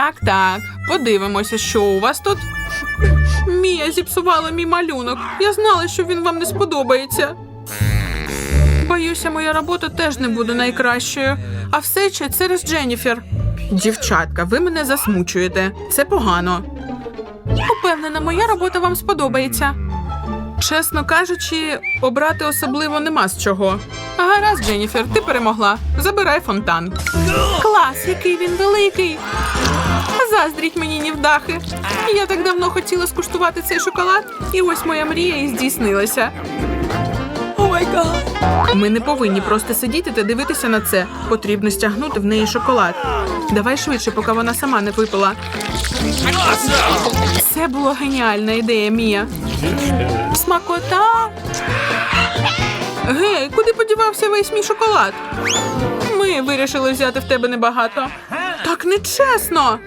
Так, так, подивимося, що у вас тут. Мія зіпсувала мій малюнок. Я знала, що він вам не сподобається. Боюся, моя робота теж не буде найкращою. А все ще через Дженніфер. Дівчатка, ви мене засмучуєте. Це погано. Упевнена, моя робота вам сподобається. Чесно кажучи, обрати особливо нема з чого. Гаразд, Дженніфер, ти перемогла. Забирай фонтан. Клас, який він великий. Заздріть мені нівдахи. Я так давно хотіла скуштувати цей шоколад, і ось моя мрія і здійснилася. Ми не повинні просто сидіти та дивитися на це. Потрібно стягнути в неї шоколад. Давай швидше, поки вона сама не випила. Це була геніальна ідея, Мія. Смакота. Гей, куди подівався весь мій шоколад? Ми вирішили взяти в тебе небагато. Так нечесно.